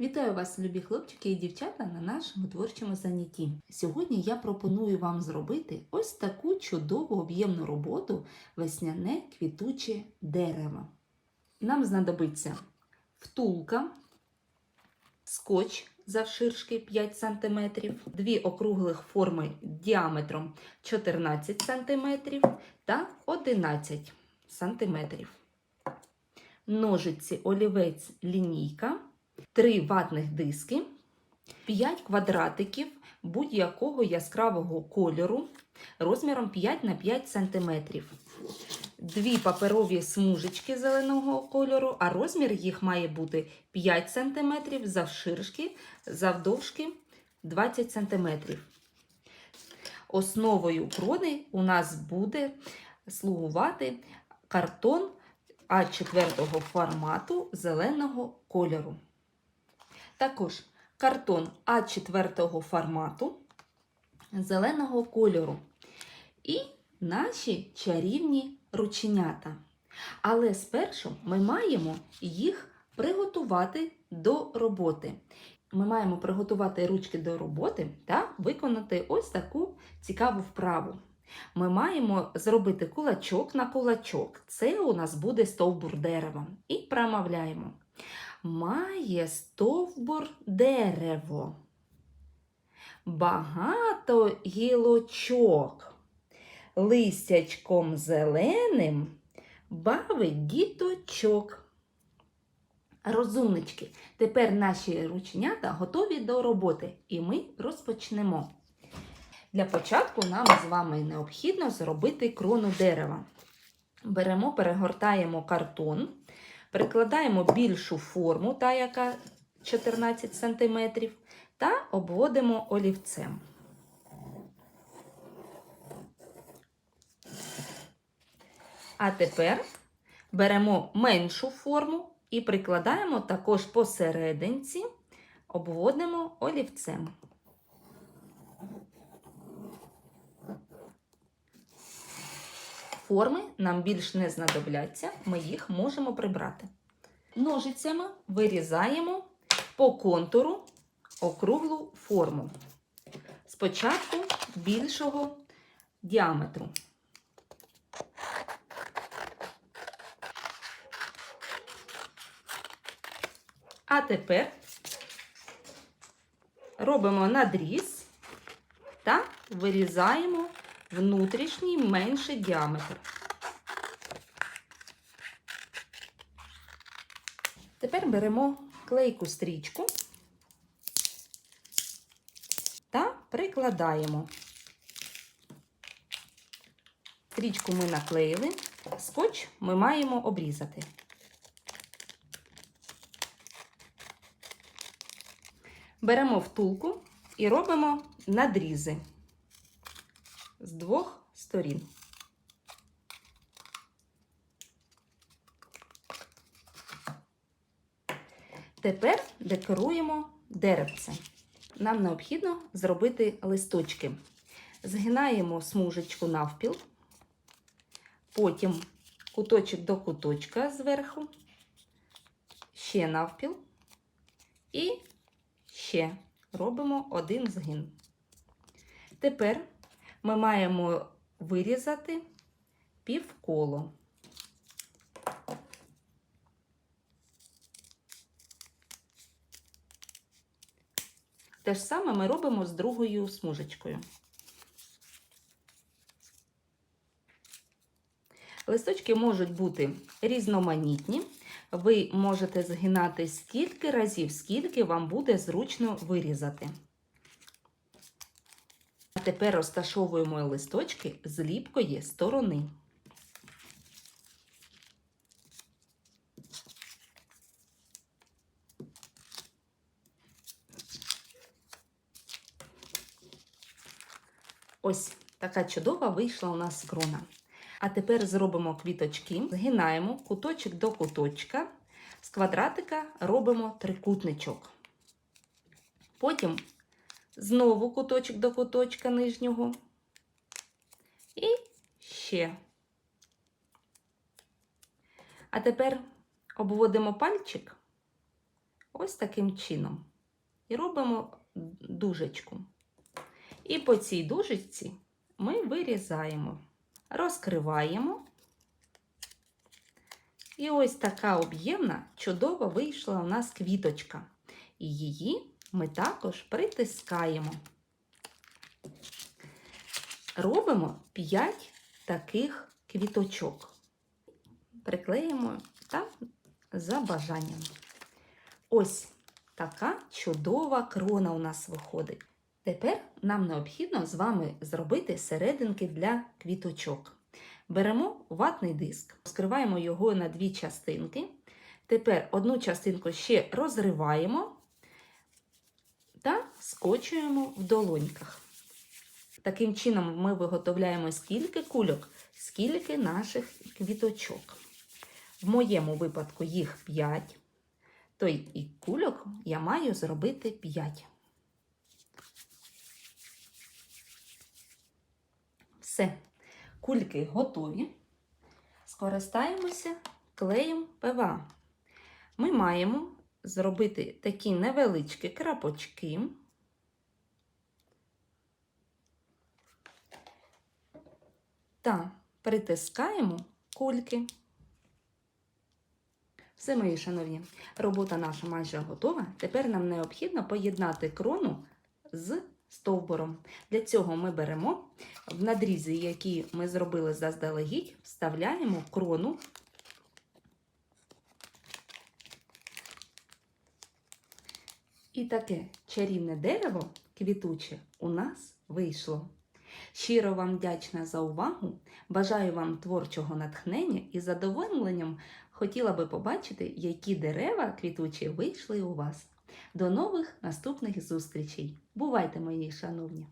Вітаю вас, любі хлопчики і дівчата, на нашому творчому занятті. Сьогодні я пропоную вам зробити ось таку чудову об'ємну роботу весняне квітуче дерево. Нам знадобиться втулка, скотч завширшки 5 см, дві округлих форми діаметром 14 см та 11 см. Ножиці олівець лінійка. 3 ватних диски, 5 квадратиків будь-якого яскравого кольору розміром 5 на 5 см. Дві паперові смужечки зеленого кольору, а розмір їх має бути 5 см завширшки, завдовжки 20 см. Основою крони у нас буде слугувати картон А4 формату зеленого кольору. Також картон А4 формату зеленого кольору. І наші чарівні рученята. Але спершу ми маємо їх приготувати до роботи. Ми маємо приготувати ручки до роботи та виконати ось таку цікаву вправу. Ми маємо зробити кулачок на кулачок. Це у нас буде стовбур дерева. І промовляємо має стовбур дерево. Багато гілочок, листячком зеленим бавить діточок. Розумнички, тепер наші рученята готові до роботи, і ми розпочнемо. Для початку нам з вами необхідно зробити крону дерева. Беремо, перегортаємо картон. Прикладаємо більшу форму, та яка 14 см, та обводимо олівцем. А тепер беремо меншу форму і прикладаємо також посерединці, обводимо олівцем. Форми нам більш не знадобляться, ми їх можемо прибрати. Ножицями вирізаємо по контуру округлу форму. Спочатку більшого діаметру. А тепер робимо надріз та вирізаємо внутрішній менший діаметр. Тепер беремо клейку стрічку та прикладаємо. Стрічку ми наклеїли, скотч ми маємо обрізати. Беремо втулку і робимо надрізи з двох сторін. Тепер декоруємо деревце. Нам необхідно зробити листочки. Згинаємо смужечку навпіл, потім куточок до куточка зверху, ще навпіл і ще робимо один згин. Тепер ми маємо вирізати півколо. Те ж саме ми робимо з другою смужечкою. Листочки можуть бути різноманітні. Ви можете згинати стільки разів, скільки вам буде зручно вирізати. А тепер розташовуємо листочки з ліпкої сторони. Ось така чудова вийшла у нас крона. А тепер зробимо квіточки, згинаємо куточок до куточка, з квадратика робимо трикутничок. Потім знову куточок до куточка нижнього. І ще. А тепер обводимо пальчик ось таким чином. І робимо дужечку. І по цій дужечці ми вирізаємо, розкриваємо. І ось така об'ємна, чудово вийшла у нас квіточка. І її ми також притискаємо. Робимо 5 таких квіточок. Приклеїмо та за бажанням. Ось така чудова крона у нас виходить. Тепер нам необхідно з вами зробити серединки для квіточок. Беремо ватний диск, скриваємо його на дві частинки. Тепер одну частинку ще розриваємо та скочуємо в долоньках. Таким чином ми виготовляємо стільки кульок, скільки наших квіточок. В моєму випадку їх 5, то і кульок я маю зробити 5. Все, кульки готові. Скористаємося клеєм ПВА. Ми маємо зробити такі невеличкі крапочки. Та притискаємо кульки. Все, мої шановні, робота наша майже готова. Тепер нам необхідно поєднати крону з стовбуром. Для цього ми беремо в надрізи, які ми зробили заздалегідь, вставляємо крону. І таке чарівне дерево квітуче у нас вийшло. Щиро вам вдячна за увагу. Бажаю вам творчого натхнення і задоволенням хотіла би побачити, які дерева квітучі вийшли у вас. До нових наступних зустрічей. Бувайте, мої шановні!